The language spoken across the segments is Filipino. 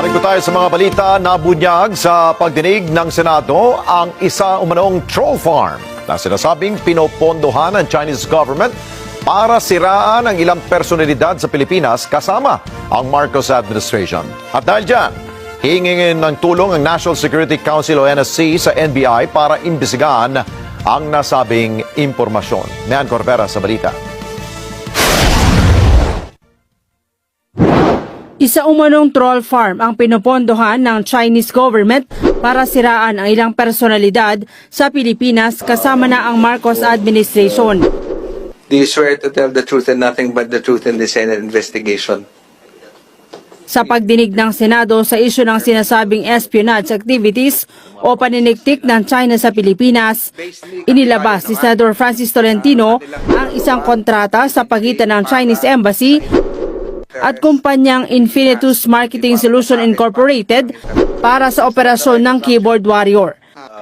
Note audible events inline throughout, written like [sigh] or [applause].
Balik tayo sa mga balita na bunyag sa pagdinig ng Senado ang isa umanong troll farm na sinasabing pinopondohan ng Chinese government para siraan ang ilang personalidad sa Pilipinas kasama ang Marcos administration. At dahil dyan, hingingin ng tulong ang National Security Council o NSC sa NBI para imbisigahan ang nasabing impormasyon. Nean Corbera sa balita. Isa umanong troll farm ang pinopondohan ng Chinese government para siraan ang ilang personalidad sa Pilipinas kasama na ang Marcos administration. Do you swear to tell the truth and nothing but the truth in the Senate investigation? Sa pagdinig ng Senado sa isyu ng sinasabing espionage activities o paniniktik ng China sa Pilipinas, inilabas ni Senador Francis Tolentino ang isang kontrata sa pagitan ng Chinese Embassy at kumpanyang Infinitus Marketing Solution Incorporated para sa operasyon ng Keyboard Warrior.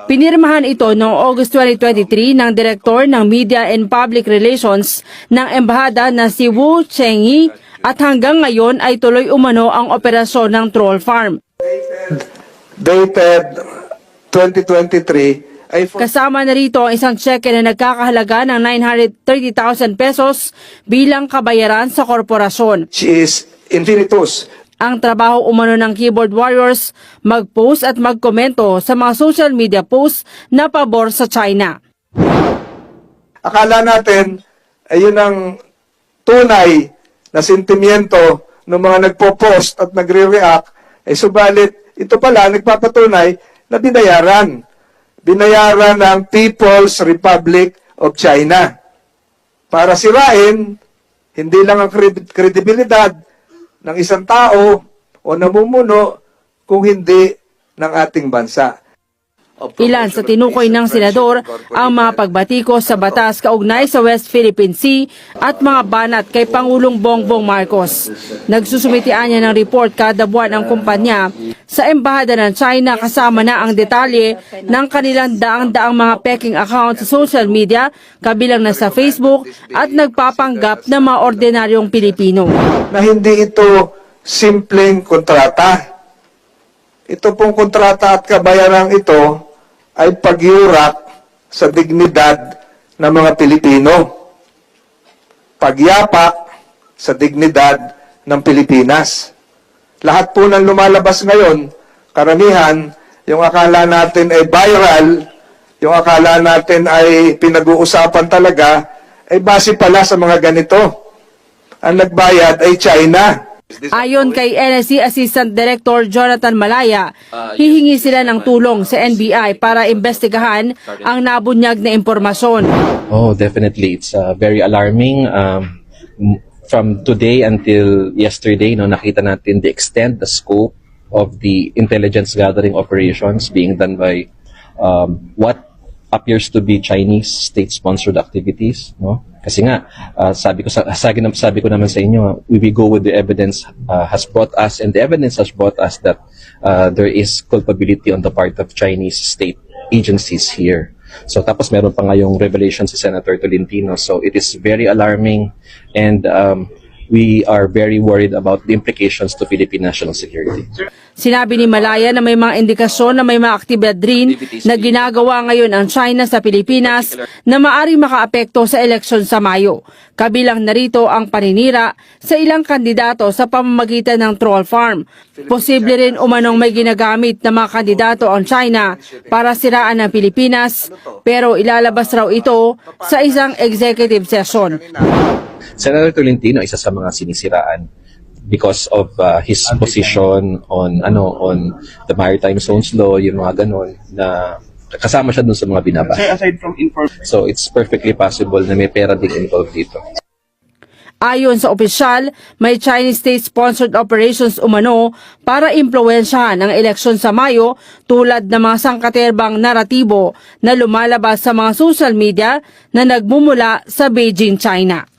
Pinirmahan ito noong August 2023 ng Direktor ng Media and Public Relations ng Embahada na si Wu Chengyi at hanggang ngayon ay tuloy umano ang operasyon ng troll farm. Dated 2023, ay for Kasama na rito ang isang cheque na nagkakahalaga ng 930,000 pesos bilang kabayaran sa korporasyon. she is infinitus. Ang trabaho umano ng keyboard warriors, mag-post at magkomento sa mga social media posts na pabor sa China. akala natin ay yun ang tunay na sentimiento ng mga nagpo-post at nagre-react, ay subalit ito pala nagpapatunay na binayaran. Binayaran ng People's Republic of China. Para sirain, hindi lang ang kredibilidad ng isang tao o namumuno, kung hindi ng ating bansa. Ilan sa tinukoy ng senador ang mga pagbatikos sa batas kaugnay sa West Philippine Sea at mga banat kay Pangulong Bongbong Marcos. Nagsusumitian niya ng report kada buwan ang kumpanya sa Embahada ng China kasama na ang detalye ng kanilang daang-daang mga peking account sa social media kabilang na sa Facebook at nagpapanggap ng mga ordinaryong Pilipino. na hindi ito simpleng kontrata. Ito pong kontrata at kabayarang ito ay pagyurak sa dignidad ng mga Pilipino. Pagyapak sa dignidad ng Pilipinas. Lahat po ng lumalabas ngayon, karamihan, yung akala natin ay viral, yung akala natin ay pinag-uusapan talaga, ay base pala sa mga ganito. Ang nagbayad ay China. Ayon kay NSC Assistant Director Jonathan Malaya, hihingi sila ng tulong sa NBI para imbestigahan ang nabunyag na impormasyon. Oh, definitely. It's uh, very alarming. Um, from today until yesterday, no, nakita natin the extent, the scope of the intelligence gathering operations being done by um, what appears to be Chinese state-sponsored activities. No? Kasi nga, uh, sabi ko sa [laughs] sabi, sabi ko naman sa inyo, we will go with the evidence uh, has brought us, and the evidence has brought us that uh, there is culpability on the part of Chinese state agencies here. So tapos meron pa ngayong revelation si Senator Tolentino. So it is very alarming and um, we are very worried about the implications to Philippine national security. Sinabi ni Malaya na may mga indikasyon na may mga aktibidad rin na ginagawa ngayon ang China sa Pilipinas na maari makaapekto sa eleksyon sa Mayo. Kabilang narito ang paninira sa ilang kandidato sa pamamagitan ng troll farm. Posible rin umanong may ginagamit na mga kandidato ang China para siraan ang Pilipinas pero ilalabas raw ito sa isang executive session. Senator Tolentino isa sa mga sinisiraan because of uh, his position on ano on the maritime zones law yung mga ganon na kasama siya dun sa mga binabasa. So it's perfectly possible na may pera ding involved dito. Ayon sa opisyal, may Chinese state-sponsored operations umano para impluensyahan ang eleksyon sa Mayo tulad ng mga sangkaterbang naratibo na lumalabas sa mga social media na nagmumula sa Beijing, China.